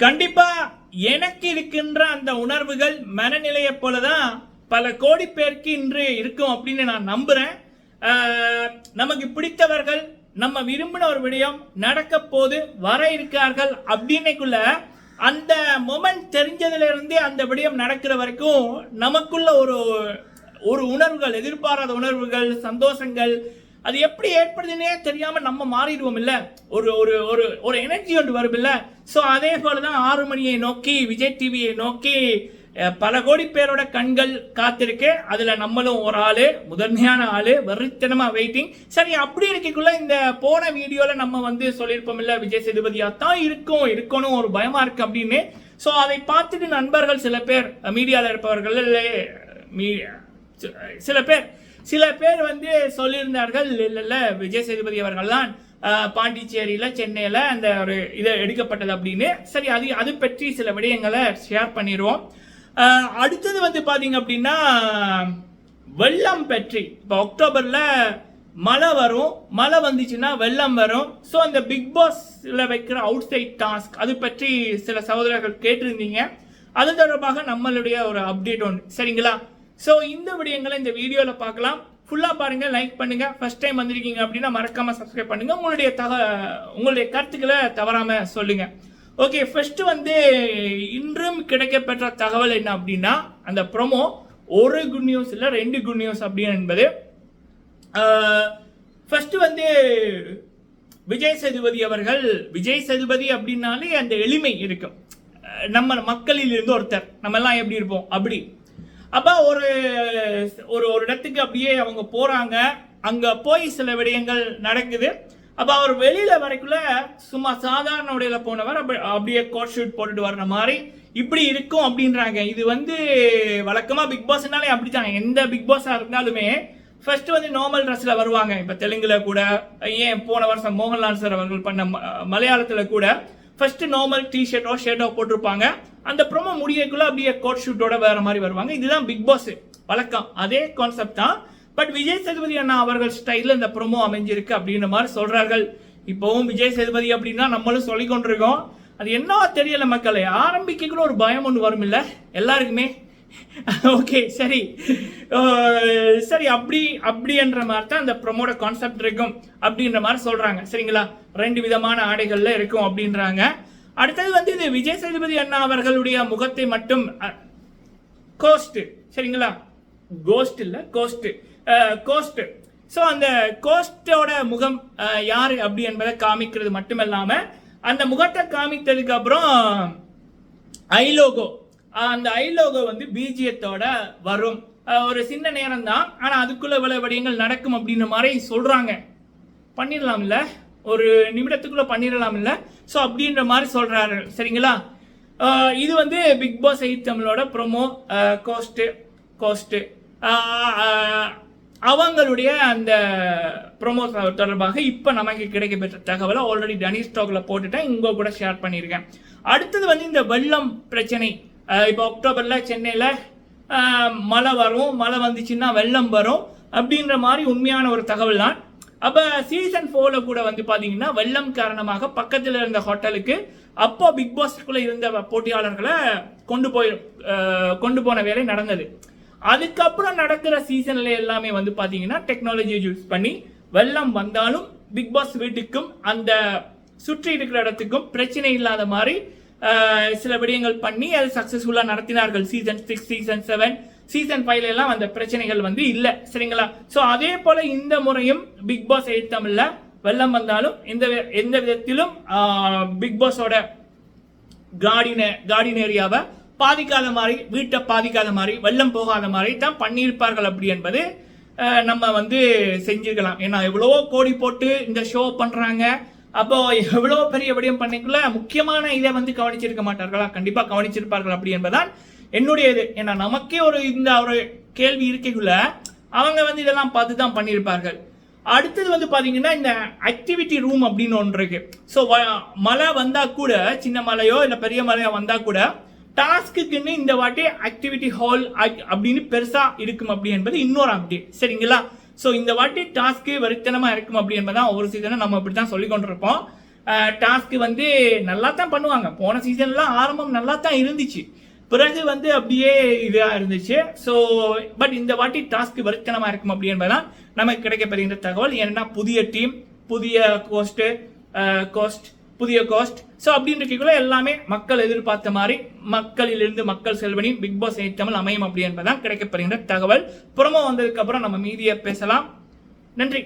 கண்டிப்பா எனக்கு இருக்கின்ற அந்த உணர்வுகள் மனநிலையை போலதான் பல கோடி பேருக்கு இன்று இருக்கும் அப்படின்னு நான் நம்புறேன். நமக்கு பிடித்தவர்கள் நம்ம விரும்பின ஒரு விடயம் நடக்க போது வர இருக்கார்கள் அப்படின்னைக்குள்ள அந்த மொமெண்ட் தெரிஞ்சதுல இருந்தே அந்த விடயம் நடக்கிற வரைக்கும் நமக்குள்ள ஒரு ஒரு உணர்வுகள் எதிர்பாராத உணர்வுகள் சந்தோஷங்கள் அது எப்படி ஏற்படுதுன்னே தெரியாமல் நம்ம மாறிடுவோம் இல்லை ஒரு ஒரு ஒரு ஒரு எனர்ஜி ஒன்று வரும் இல்லை ஸோ அதே போலதான் ஆறு மணியை நோக்கி விஜய் டிவியை நோக்கி பல கோடி பேரோட கண்கள் காத்திருக்கு. அதில் நம்மளும் ஒரு ஆள் முதன்மையான ஆள் வெறித்தனமாக வெயிட்டிங் சரி அப்படி இருக்கக்குள்ள இந்த போன வீடியோவில் நம்ம வந்து சொல்லியிருப்போம் இல்லை விஜய் சேதுபதியாக தான் இருக்கும் இருக்கணும் ஒரு பயமாக இருக்குது அப்படின்னு. ஸோ அதை பார்த்துட்டு நண்பர்கள் சில பேர் மீடியாவில் இருப்பவர்கள் இல்லை, மீ- சில பேர் சில பேர் வந்து சொல்லியிருந்தார்கள் இல்ல விஜய் சேதுபதி அவர்கள்லாம் பாண்டிச்சேரியில் சென்னையில் அந்த ஒரு இது எடுக்கப்பட்டது அப்படின்னு. சரி அது அது பற்றி சில விடயங்களை ஷேர் பண்ணிடுவோம் அடுத்தது வந்து பார்த்தீங்க அப்படின்னா வெள்ளம் பற்றி. இப்போ அக்டோபரில் மழை வரும். மழை வந்துச்சுன்னா வெள்ளம் வரும். ஸோ அந்த பிக் பாஸில் வைக்கிற அவுட் சைட் டாஸ்க் அது பற்றி சில சகோதரர்கள் கேட்டிருந்தீங்க. அது தொடர்பாக நம்மளுடைய ஒரு அப்டேட் ஒன்று சரிங்களா? ஸோ இந்த விடயங்களை இந்த வீடியோவில் பார்க்கலாம். ஃபுல்லாக பாருங்கள் லைக் பண்ணுங்கள் ஃபஸ்ட் டைம் வந்திருக்கீங்க அப்படின்னா மறக்காமல் சப்ஸ்கிரைப் பண்ணுங்கள் உங்களுடைய தக உங்களுடைய கருத்துக்களை தவறாமல் சொல்லுங்கள் ஓகே ஃபஸ்ட்டு வந்து இன்றும் கிடைக்கப்பெற்ற தகவல் என்ன அப்படின்னா அந்த ப்ரோமோ ஒரு குட் நியூஸ் இல்லை ரெண்டு குட் நியூஸ் அப்படின்னு என்பது. ஃபஸ்ட்டு வந்து விஜய் சேதுபதி அவர்கள் விஜய் சேதுபதி அப்படின்னாலே அந்த எளிமை இருக்கும் நம்ம மக்களில் இருந்து ஒருத்தர் நம்ம எல்லாம் எப்படி இருப்போம்? அப்படி. அப்ப ஒரு ஒரு ஒரு இடத்துக்கு அப்படியே அவங்க போறாங்க. அங்க போய் சில விடயங்கள் நடக்குது. அப்ப அவர் வெளியில வரைக்குள்ள சும்மா சாதாரண உடையில போனவர் அப்படியே கோட் ஷூட் போட்டுட்டு வர்ற மாதிரி இப்படி இருக்கும் அப்படின்றாங்க. இது வந்து வழக்கமா பிக் பாஸ்னாலே அப்படித்தான்? எந்த பிக் பாஸா இருந்தாலுமே ஃபர்ஸ்ட் வந்து நார்மல் ட்ரெஸ்ல வருவாங்க. இப்ப தெலுங்குல கூட ஏன் போன வருஷம் மோகன்லால் சார் அவர்கள் பண்ண மலையாளத்தில் மலையாளத்துல கூட ஃபர்ஸ்ட் நார்மல் டி ஷர்ட்டோ ஷர்ட்டோ போட்டிருப்பாங்க. அந்த ப்ரோமோ முடியக்குள்ள அப்படியே கோட் ஷூட்டோட வேற மாதிரி வருவாங்க. இதுதான் பிக் பாஸ் வழக்கம். அதே கான்செப்ட் தான். பட் விஜய் சேதுபதி அண்ணா அவர்கள் ஸ்டைலில் இந்த ப்ரோமோ அமைஞ்சிருக்கு அப்படின்ற மாதிரி சொல்றார்கள். இப்போவும் விஜய் சேதுபதி அப்படின்னா நம்மளும் சொல்லி கொண்டிருக்கோம் அது என்ன தெரியல மக்களை. ஆரம்பிக்கக்குள்ள ஒரு பயம் ஒன்று வரும் இல்லை எல்லாருக்குமே. ஓகே சரி. சரி அப்படி அப்படின்ற மாதிரி தான் அந்த ப்ரொமோட கான்செப்ட் இருக்கும் அப்படின்ற மாதிரி சொல்றாங்க. சரிங்களா? ரெண்டு விதமான ஆடைகள்ல இருக்கும் அப்படின்றாங்க. அடுத்தது வந்து இது விஜய் சேதுபதி அண்ணா அவர்களுடைய முகத்தை மட்டும் கோஸ்ட் சரிங்களா? கோஸ்ட் இல்ல கோஸ்ட் கோஸ்ட் ஸோ அந்த கோஸ்டோட முகம் அஹ், யாரு அப்படி என்பதை காமிக்கிறது மட்டுமல்லாம அந்த முகத்தை காமித்ததுக்கு அப்புறம் ஐலோகோ அந்த ஐ லோகோ வந்து பிஜிஎத்தோட வரும். ஒரு சின்ன நேரம் தான் ஆனால் அதுக்குள்ள இவ்வளவு விடயங்கள் நடக்கும் அப்படின்ற மாதிரி சொல்கிறாங்க பண்ணிடலாம்ல? ஒரு நிமிடத்துக்குள்ள பண்ணிடலாம் ஸோ அப்படின்ற மாதிரி சொல்கிறாரு சரிங்களா? இது வந்து பிக் பாஸ் எயிட் தமிழோட ப்ரோமோ கோஸ்ட்டு கோஸ்ட்டு அவங்களுடைய அந்த ப்ரோமோ தொடர்பாக இப்போ நமக்கு கிடைக்கப்பெற்ற தகவலை ஆல்ரெடி டனி ஸ்டாக்ல போட்டுட்டேன். இங்கே கூட ஷேர் பண்ணியிருக்கேன். அடுத்தது வந்து இந்த வெள்ளம் பிரச்சனை. இப்போ அக்டோபரில் சென்னையில் மழை வரும். மழை வந்துச்சுன்னா வெள்ளம் வரும். அப்படின்ற மாதிரி உண்மையான ஒரு தகவல் தான். அப்போ சீசன் ஃபோரில் கூட வந்து பார்த்தீங்கன்னா வெள்ளம் காரணமாக பக்கத்தில் இருந்த ஹோட்டலுக்கு அப்போ பிக் பாஸ்க்குள்ளே இருந்த போட்டியாளர்களை கொண்டு போய் கொண்டு போன வேலை நடந்தது. அதுக்கப்புறம் நடக்கிற சீசன்ல எல்லாமே வந்து பார்த்தீங்கன்னா டெக்னாலஜியை யூஸ் பண்ணி வெள்ளம் வந்தாலும் பிக் பாஸ் வீட்டுக்கும் அந்த சுற்றி இருக்கிற இடத்துக்கும் பிரச்சனை இல்லாத மாதிரி சில விடயங்கள் பண்ணி அது சக்ஸஸ்ஃபுல்லாக நடத்தினார்கள். Season six season seven season ஃபைவ்ல எல்லாம் அந்த பிரச்சனைகள் வந்து இல்லை. சரிங்களா? ஸோ அதே போல இந்த முறையும் பிக் பாஸ் எயிட் வெள்ளம் வந்தாலும் எந்த எந்த விதத்திலும் பிக் பாஸோட கார்டின கார்டின் ஏரியாவை பாதிக்காத மாதிரி வீட்டை பாதிக்காத மாதிரி வெள்ளம் போகாத மாதிரி தான் பண்ணியிருப்பார்கள் அப்படி என்பது நம்ம வந்து செஞ்சிருக்கலாம். ஏன்னா எவ்வளவோ கோடி போட்டு இந்த ஷோ பண்ணுறாங்க அப்போ எவ்வளோ பெரிய விடயம் பண்ணிக்குள்ள முக்கியமான இதை வந்து கவனிச்சிருக்க மாட்டார்களா? கண்டிப்பா கவனிச்சிருப்பார்கள் அப்படி என்பதான் என்னுடைய இது. ஏன்னா நமக்கே ஒரு இந்த ஒரு கேள்வி இருக்கைக்குள்ள அவங்க வந்து இதெல்லாம் பார்த்து தான் பண்ணியிருப்பார்கள். அடுத்தது வந்து பார்த்தீங்கன்னா இந்த ஆக்டிவிட்டி ரூம் அப்படின்னு ஒன்று இருக்கு. ஸோ மழை வந்தா கூட சின்ன மலையோ இல்லை பெரிய மலையோ வந்தா கூட டாஸ்க்குன்னு இந்த வாட்டி ஆக்டிவிட்டி ஹால் அப்படின்னு பெருசா இருக்கும் அப்படி என்பது இன்னொரு அப்டேட் சரிங்களா? ஸோ இந்த வாட்டி டாஸ்க்கு வெறித்தனமாக இருக்கும் அப்படி என்பதான் ஒவ்வொரு சீசனும் நம்ம இப்படி தான் சொல்லி கொண்டிருப்போம் டாஸ்க் வந்து நல்லா தான் பண்ணுவாங்க. போன சீசன்லாம் ஆரம்பம் நல்லா தான் இருந்துச்சு. பிறகு வந்து அப்படியே இதாக இருந்துச்சு. ஸோ பட் இந்த வாட்டி டாஸ்க் வருத்தனமாக இருக்கும் அப்படி என்பதான் நமக்கு கிடைக்கப்படுகின்ற தகவல். ஏன்னா புதிய டீம் புதிய கோஸ்ட்டு கோஸ்ட் புதிய கோஸ்ட் ஸோ அப்படின்னு இருக்கக்குள்ள எல்லாமே மக்கள் எதிர்பார்த்த மாதிரி மக்களிலிருந்து மக்கள் செல்வனின் பிக் பாஸ் தமிழ் அமையும் அப்படி என்பதுதான் கிடைக்கப்படுகின்ற தகவல். புறமோ வந்ததுக்கப்புறம் நம்ம மீதியை பேசலாம். நன்றி.